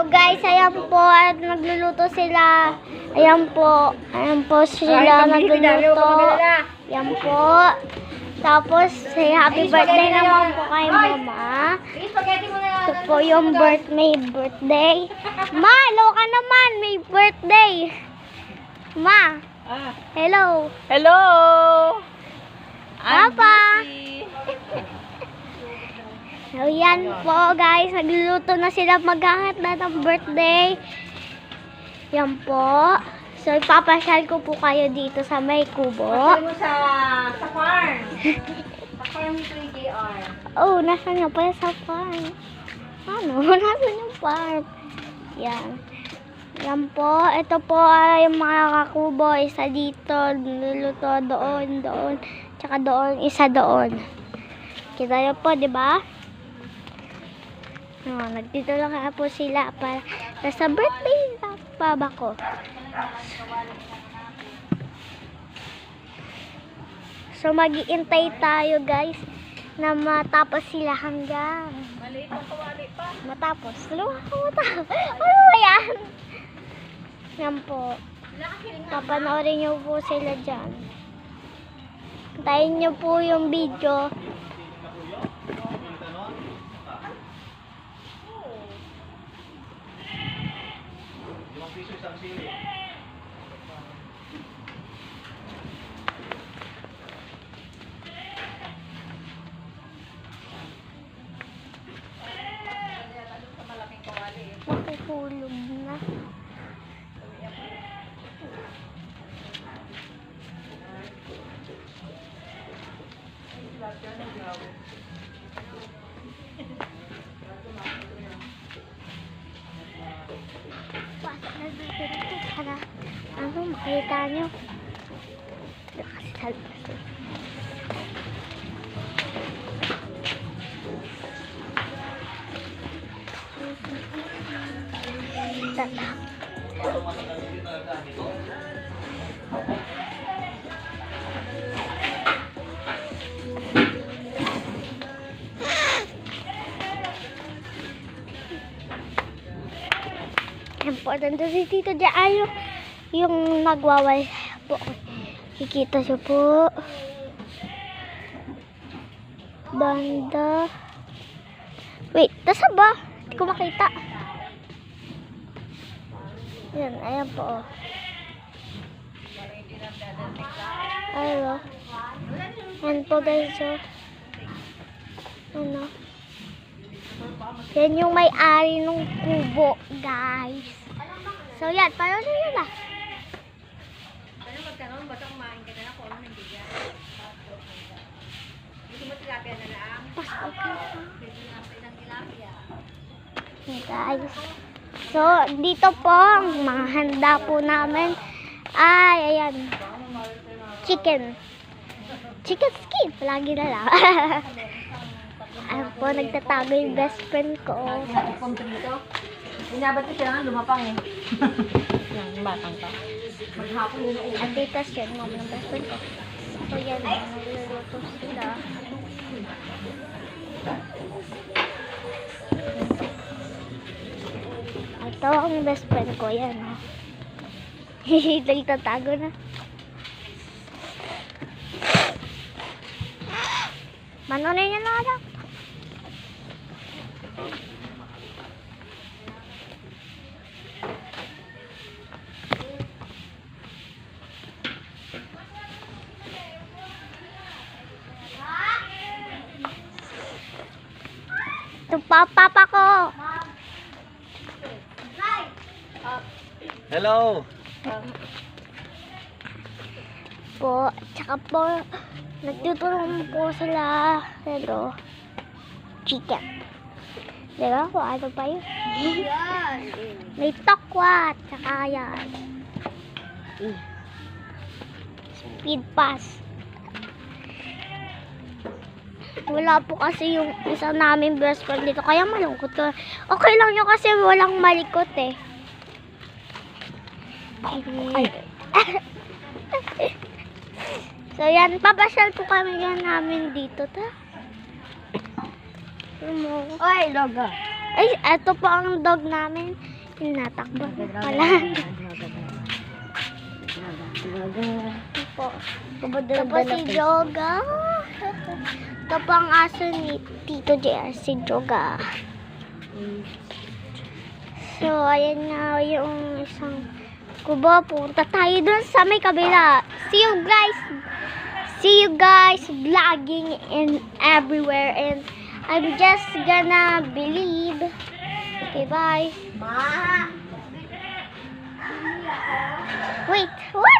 So guys, ayan po, at nagluluto sila. Ayan po, ayan po sila nagluluto. Ayan po. Tapos, say happy birthday naman po kay mama. Ito po yung birth, may birthday. Ma, loka naman, may birthday. Ma, Ah. hello. Hello! Papa. So yan po guys, nagluluto na sila maghahanda ng birthday. Yan po. So ipapasyal ko po kayo dito sa may kubo. mo sa, sa farm. sa farm ni 3JR. Oh, nasan nga pala sa farm? Ano? Nasan yung farm? Yan. Yan po. Ito po ay mga kakubo. Isa dito, niluluto doon, doon. Tsaka doon, isa doon. Kita niyo po, di ba? Oh, nagdito lang nga po sila para sa birthday na baba ko. So, mag-iintay tayo, guys, na matapos sila hanggang matapos. Luha ko matapos. Ano ba yan? Yan po. Papanoorin niyo po sila dyan. Tayin niyo po yung video. Makukulog na. Pasok na dito para ano makita nyo. Tata. Important to si Tito ay yung, yung nagwawal po. Kikita siya po. Banda. Wait, nasa ba? Hindi ko makita. Yan, ayan po. Oh. Ayun. oh. Yan po guys. Oh. Ano? Yan yung may-ari ng kubo, guys. So, yan. Paano yun ah? Ano magkaroon? Kumain ka na lang kung ano hindi yan. Hindi mo na lang. Pwede nga pa ng tilapia. Hey, guys. So, dito po, ang mga handa po namin ay, ayan, chicken. Chicken skin, palagi na lang. Ayan po, nagtatago yung best friend ko. Inabat ko siya nga lumapang eh. Yung batang yun ang At dito siya, mama ng best friend ko. So, yan, nagluluto sila. Ito ang best friend ko, yan. Oh. Nagtatago na. Manonoy niya na lang. Ito pa, ko. Hello. Po, tsaka po, nagtutulong po sila. Pero, chicken. Diba po, ano pa yun? May tokwa, tsaka yan. Speed pass. Wala po kasi yung isa namin best friend dito. Kaya malungkot ko. Okay lang yun kasi walang malikot eh. So yan, papasyal po kami yan namin dito ta. Oy, loga. Ay, eto po ang dog namin. Natakbo na pala. Ito po. Ito po si Joga. Ito po ang aso ni Tito JR, si Joga. So, ayan nga yung isang kubo. Punta tayo dun sa may kabila. See you guys. See you guys vlogging in everywhere. And I'm just gonna believe. Okay, bye. Ma! Wait, what?